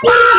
Tell.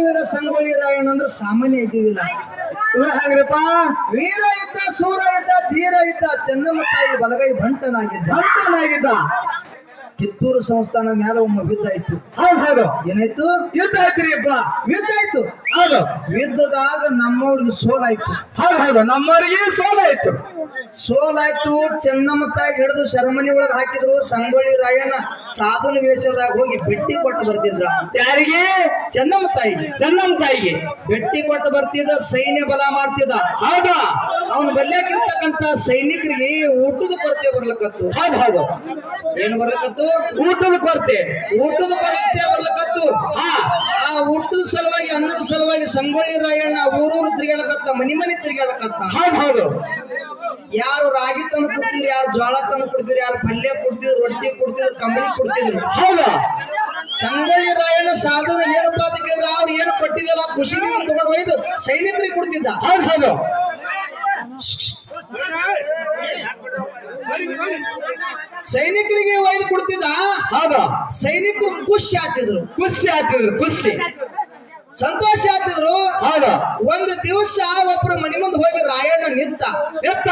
ಕ್ರಾಂತಿವೀರ ಸಂಗೊಳ್ಳಿ ರಾಯಣ್ಣ ಅಂದ್ರೆ ಸಾಮಾನ್ಯ ಇದ್ದಿದ್ದಿಲ್ಲ. ಹಾಗ್ರಪ್ಪ ವೀರ ಇದ್ದ ಸೂರ ಇದ್ದ ಧೀರ ಇದ್ದ ಚಂದಮ್ಮ ತಾಯಿ ಬಲಗೈ ಭಂಟನಾಗಿದ್ದ. ಭಕ್ತನಾಗಿದ್ದ ಕಿತ್ತೂರು ಸಂಸ್ಥಾನದ ಮೇಲೆ ಒಮ್ಮೆ ಯುದ್ಧ ಆಯ್ತು. ಹೌದು ಹೌದು. ಏನಾಯ್ತು? ಯುದ್ಧ ಆಯ್ತ್ರಿ ಅಪ್ಪ ಯುದ್ಧ ಆಯ್ತು. ಹೌದು. ಯುದ್ಧದಾಗ ನಮ್ಮವ್ರಿಗೆ ಸೋಲಾಯ್ತು. ಹೌದು ಹೌದು. ನಮ್ಮವರಿಗೆ ಸೋಲಾಯ್ತು. ಸೋಲಾಯ್ತು ಚೆನ್ನಮ್ಮ ತಾಯಿ ಹಿಡಿದು ಶರಮನಿ ಒಳಗೆ ಹಾಕಿದ್ರು ಸಂಗೊಳ್ಳಿ ರಾಯಣ್ಣ ಸಾಧುನ ವೇಷದಾಗ ಹೋಗಿ ಬೆಟ್ಟಿ ಕೊಟ್ಟು ಬರ್ತಿದ್ರ. ಯಾರಿಗೆ? ಚೆನ್ನಮ್ಮ ತಾಯಿಗೆ ಚೆನ್ನಮ್ಮ ತಾಯಿಗೆ ಬೆಟ್ಟಿ ಕೊಟ್ಟು ಬರ್ತಿದ್ದ ಸೈನ್ಯ ಬಲ ಮಾಡ್ತಿದ್ದ. ಹೌದಾ? ಅವನು ಬರ್ಲಾಕಿರ್ತಕ್ಕಂತ ಸೈನಿಕರಿಗೆ ಊಟದ ಕೊರತೆ ಬರ್ಲಕತ್ತು. ಹೌದು ಹೌದು. ಏನು ಬರ್ಲಕತ್ತು? ಊಟದ ಕೊರತೆ. ಊಟದ ಕೊರತೆ ಬರ್ಲಕತ್ತು ಹಾ ಆ ಊಟದ ಸಲುವಾಗಿ ಅನ್ನದ ಸಲುವಾಗಿ ಸಂಗೊಳ್ಳಿ ರಾಯಣ್ಣ ಊರೂರು ತಿರುಗಾಡಕತ್ತ ಮನಿ ಮನಿ ತಿರುಗಾಡಕತ್ತ ಹೌದು ಹೌದು. ಯಾರು ರಾಗಿ ತಂದು ಕೊಡ್ತಿದ್ರು ಯಾರು ಜೋಳ ತಂದು ಕೊಡ್ತಿದ್ರು ಯಾರು ಪಲ್ಯ ಕೊಡ್ತಿದ್ರು ರೊಟ್ಟಿ ಕೊಡ್ತಿದ್ರು ಕಂಬಳಿ ಕೊಡ್ತಿದ್ರು. ಹೌದು. ಸಂಗೊಳ್ಳಿ ರಾಯಣ್ಣ ಸಾಧು ಏನಪ್ಪಾ ಅಂತ ಕೇಳಿದ್ರೆ ಅವ್ರು ಏನು ಕೊಟ್ಟಿದ್ದಲ್ಲ ಖುಷಿನಿಂದ ತಗೊಂಡು ಒಯ್ದು ಸೈನಿಕರಿಗೆ ಕೊಡ್ತಿದ್ದ. ಹೌದು. ಹೌದು. ಸೈನಿಕರಿಗೆ ಒಯ್ದು ಕೊಡ್ತಿದ್ದ? ಹೌದ. ಸೈನಿಕರು ಖುಷಿ ಆಗ್ತಿದ್ರು. ಖುಷಿ ಆಗ್ತಿದ್ರು ಖುಷಿ. ಸಂತೋಷ ಆಗ್ತಿದ್ರು. ಹೌದು. ಒಂದು ದಿವಸ ಒಬ್ರು ಮನೆ ಮುಂದೆ ಹೋಗಿ ರಾಯಣ್ಣ ನಿಂತ. ನಿತ್ತ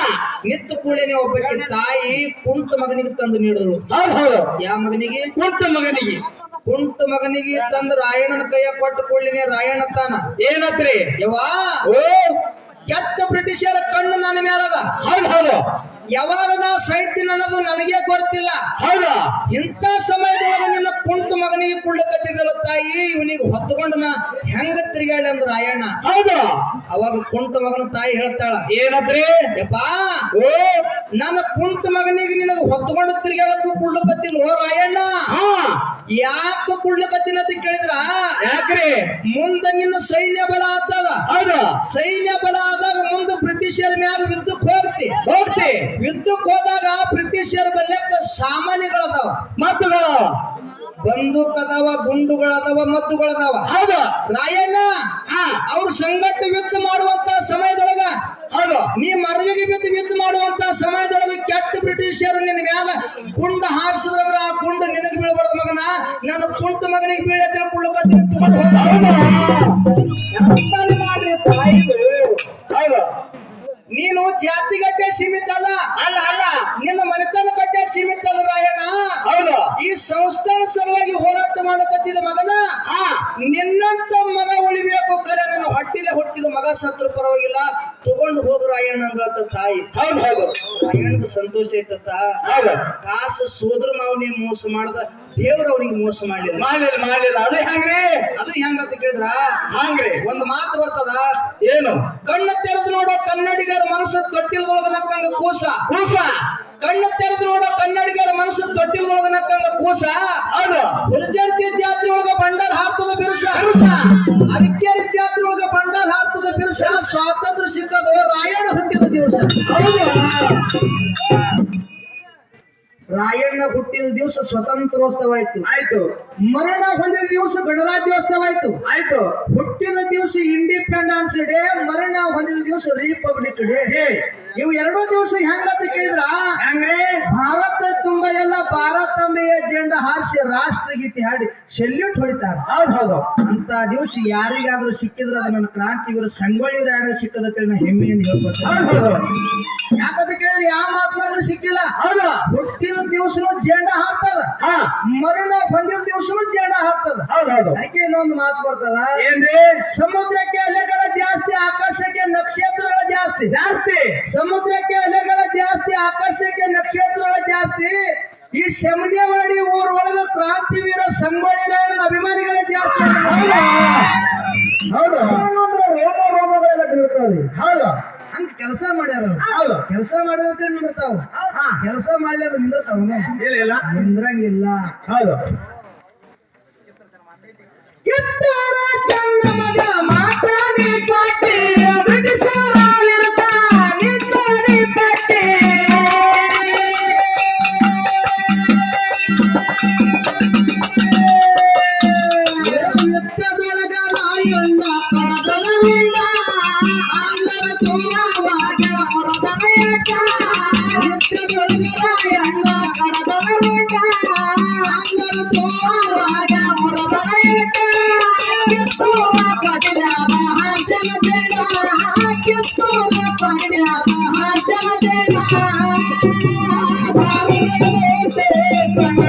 ನಿಂತ ಕೂಡಲೇ ಒಬ್ಬಕ್ಕೆ ತಾಯಿ ಕುಂಟ ಮಗನಿಗೆ ತಂದು ನೀಡಿದ್ರು. ಹೌದು ಹೌದು. ಯಾವ ಮಗನಿಗೆ? ಕುಂಟ ಮಗನಿಗೆ. ಕುಂಟ ಮಗನಿಗೆ ತಂದು ರಾಯಣ್ಣನ ಕೈಯ ಕೊಟ್ಟು ಕೂಡಲಿನೇ ರಾಯಣ್ಣ ತಾನ. ಏನತ್ರಿ? ಯವಾ ಓ. ಕೆಟ್ಟ ಬ್ರಿಟಿಷರ ಕಣ್ಣು ನನ್ನ ಮೇಲದ ಹೌದು ಹೌದು. ಯಾವಾಗ ನಾವು ಸಾಯ್ತೀನಿ ಅನ್ನೋದು ನನಗೆ ಗೊತ್ತಿಲ್ಲ. ಹೌದಾ? ಇಂತ ಸಮಯದೊಳಗೆ ನಿನ್ನ ಕುಂಟು ಮಗನಿಗೆ ಕುಳ್ಳಕತ್ತಿದಲ್ಲ ತಾಯಿ ಇವನಿಗೆ ಹೊತ್ಕೊಂಡು ನಾ ಹೆಂಗ ತಿರುಗಾಡಿ ಅಂದ್ರ ರಾಯಣ್ಣ. ಹೌದಾ? ಅವಾಗ ಕುಂಟು ಮಗನ ತಾಯಿ ಹೇಳ್ತಾಳ ಏನತ್ರಿ ಯಪ್ಪಾ ಓ ನನ್ನ ಕುಂತ ಮಗನಿಗೆ ನಿನಗೆ ಹೊತ್ಕೊಂಡು ತಿರುಗಾಡಕ್ಕೂ ಬತ್ತಿನ ಓ ರಾಯಣ್ಣ. ಹಾ. ಕುಳ್ಳು ಬತ್ತಿನ ಅಂತ ಕೇಳಿದ್ರ? ಯಾಕ್ರಿ? ಮುಂದೆ ನಿನ್ನ ಸೈನ್ಯ ಬಲ ಆಗ್ತದ ಹೌದು? ಸೈನ್ಯ ಬಲ ಆದಾಗ ಮುಂದೆ ಬ್ರಿಟಿಷರ ಮ್ಯಾಗ ಯುದ್ಧಕ್ಕೆ ಹೋಗ್ತಿ. ಹೋಗ್ತಿ. ಯುದ್ಧಕ್ಕೆ ಹೋದಾಗ ಬ್ರಿಟಿಷರ ಬಲ್ಲೆಕ್ಕ ಸಾಮಾನ್ಯಗಳದಾವ. ಮತ್ತುಗಳು? ಬಂದೂಕ್ ಅದಾವ ಗುಂಡುಗಳದಾವ ಮದ್ದುಗಳದಾವ. ಹೌದು. ರಾಯಣ್ಣ ಹಾ. ಅವ್ರು ಸಂಘಟ ಯುದ್ಧ ಮಾಡುವಂತ ಸಮಯದೊಳಗ ಹೌದು. ನೀ ಮರವಿಗೆ ಬಿದ್ದು ಯುದ್ಧ ಮಾಡುವಂತ ಸಮಯದೊಳಗ ಕೆಟ್ಟ ಬ್ರಿಟಿಷರು ನಿನ್ನ ಮ್ಯಾಲ ಗುಂಡ ಹಾರಿಸಿದ್ರಂದ್ರ ಆ ಗುಂಡ ನಿನಗೆ ಬೀಳಬಾರ್ದು ಮಗನ. ನನ್ನ ಕುಂಟ ಮಗನಿಗೆ ಬೀಳ ತಿಳ್ಕೊಳ್ಳಿ ತಗೊಂಡು ಹೋದ. ಹೌದು. ನೀನು ಜಾತಿಗಟ್ಟೆ ಸೀಮಿತ ಅಲ್ಲ. ಅಲ್ಲ ಅಲ್ಲ. ನಿನ್ನ ಮನೆತನ ಬಟ್ಟೆ ಸೀಮಿತ ಅಲ್ಲ ರಾಯಣ್ಣ. ಹೌದು. ಈ ಸಂಸ್ಥಾನ ಸಲುವಾಗಿ ಹೋರಾಟ ಮಾಡಕತ್ತಿದ ಮಗನ. ಹಾ. ನಿನ್ನಂತ ಮಗ ಉಳಿಬೇಕು ಕರೆ ನನ್ನ ಹೊಟ್ಟಿಲೆ ಹುಟ್ಟಿದ ಮಗ ಸತ್ರು ಪರವಾಗಿಲ್ಲ. ತಗೊಂಡು ಹೋಗು ರಾಯಣ್ಣ ಅಂದ್ರತ್ತ ತಾಯಿ. ಹೌದು ಹೌದು. ರಾಯಣ್ಣದ ಸಂತೋಷ ಐತತ್ತ. ಕಾಸು ಸೋದ್ರ ಮಾವನಿ ಮೋಸ ಮಾಡದ. ದೇವ್ರ ಅವ್ರಿಗೆ ಮೋಸ ಮಾಡ್ಲಿಲ್ಲ. ಮಾಡಿಲ್ಲ ಮಾಡಿಲ್ಲ ಅದು ಹೆಂಗ್ರಿ? ಅದು ಹೆಂಗಂತ ಕೇಳಿದ್ರ? ಹಾಂಗ್ರಿ. ಒಂದ್ ಮಾತು ಬರ್ತದ? ಏನು? ಕಣ್ಣ ತೆರೆದು ನೋಡೋ ಕನ್ನಡಿಗರ ಮನಸ್ಸು ತೊಟ್ಟಿಲ್ದೊಳಗ ನಕ್ಕಂಗ ಕೂಸ. ಕೂಸ? ಕಣ್ಣ ತೆರೆದು ನೋಡೋ ಕನ್ನಡಿಗರ ಮನಸ್ಸು ತೊಟ್ಟಿಲ್ದೊಳಗ ನಕ್ಕಂಗ ಕೂಸ. ಅದು ಹುಲಜಂತಿ ಜಾತ್ರೆ ಒಳಗ ಬಂಡಾರ ಹಾರ್ತದ ಬಿರುಸ. ಅರಕೇರಿ ಜಾತ್ರೆ ಒಳಗ ಬಂಡಾರ ಹಾರ್ತದ ಬಿರುಸ. ಸ್ವಾತಂತ್ರ್ಯ ಸಿಕ್ಕದು ರಾಯಣ್ಣ ಹುಟ್ಟಿದ ದಿವಸ. ರಾಯಣ್ಣ ಹುಟ್ಟಿದ ದಿವಸ ಸ್ವತಂತ್ರೋತ್ಸವ ಆಯ್ತು. ಆಯ್ತು ಮರಣ ಹೊಂದಿದ ದಿವಸ ಗಣರಾಜ್ಯೋತ್ಸವ ಆಯ್ತು. ಆಯ್ತು ಹುಟ್ಟಿದ ದಿವಸ ಇಂಡಿಪೆಂಡೆನ್ಸ್ ಡೇ ಮರಣ ಹೊಂದಿದ ದಿವಸ ರಿಪಬ್ಲಿಕ್ ಡೇ ಇವು ಎರಡೂ ದಿವಸ ಹೆಂಗಂತ ಕೇಳಿದ್ರ? ಹೆಂಗ್ರಿ? ಭಾರತ ತುಂಬ ಎಲ್ಲ ಭಾರತಾಂಬೆಯ ಜೆಂಡ ಹಾರಿಸಿ ರಾಷ್ಟ್ರಗೀತೆ ಹಾಡಿ ಸೆಲ್ಯೂಟ್ ಹೊಡಿತಾರ. ಹೌದು ಹೌದು ಅಂತ ದಿವಸ ಯಾರಿಗಾದ್ರೂ ಸಿಕ್ಕಿದ್ರೆ ಅದು ನನ್ನ ಕ್ರಾಂತಿವೀರ ಸಂಗೊಳ್ಳಿ ರಾಯಣ್ಣ ಸಿಕ್ಕದ ಹೆಮ್ಮೆಯನ್ನು ಹೇಳ್ಕೊಡ್ತಾರೆ. ಯಾಕಂತ ಕೇಳಿದ್ರೆ ಯಾವ ಮಹಾತ್ಮಾರು ಸಿಕ್ಕಿಲ್ಲ. ಹೌದು. ಹುಟ್ಟಿದ ದಿವಸನು ಜೇಂಡ ಹಾಕ್ತದ. ಮರಣ ಬಂದಿದ ದಿವಸನು ಜೇಂಡ ಹಾಕ್ತದ. ಅದಕ್ಕೆ ಇನ್ನೊಂದು ಮಾತು ಬರ್ತದ. ಏನ್ರಿ? ಸಮುದ್ರಕ್ಕೆ ಅಲೆಗಳ ಜಾಸ್ತಿ ಆಕಾಶಕ್ಕೆ ನಕ್ಷತ್ರಗಳ ಜಾಸ್ತಿ. ಜಾಸ್ತಿ. ಸಮುದ್ರಕ್ಕೆ ಅಲೆಗಳ ಜಾಸ್ತಿ ಆಕಾಶಕ್ಕೆ ನಕ್ಷತ್ರಗಳ ಜಾಸ್ತಿ. ಈ ಶಮನ್ಯವಾಡಿ ಊರ್ ಒಳಗ ಕ್ರಾಂತಿವೀರ ಸಂಗೊಳ್ಳಿ ರಾಯಣ್ಣನ ಅಭಿಮಾನಿಗಳೇ ಜಾಸ್ತಿ. ಹೌದು. ಹೌದು. ಹಂಗ ಕೆಲಸ ಮಾಡ್ಯಾರ ಹೌದು. ಕೆಲಸ ಮಾಡ್ಯಾರ ಅಂತ ನಿಂದಿರ್ತಾವ ಕೆಲಸ ಮಾಡ್ಲಾರ ನಿಂದಿರ್ತಾವ ಇಲ್ಲ ಇಲ್ಲ. ನಿಂದ್ರಂಗಿಲ್ಲ. ಹೌದು. ಎತ್ತಾರ ಚಂದ ಮಗ Thank you.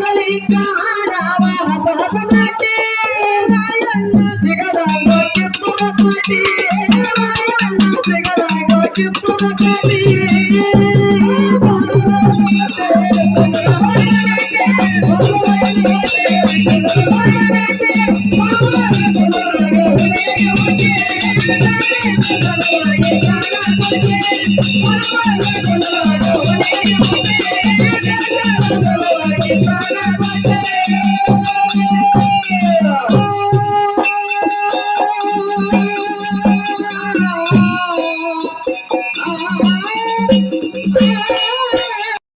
மலைக்காடா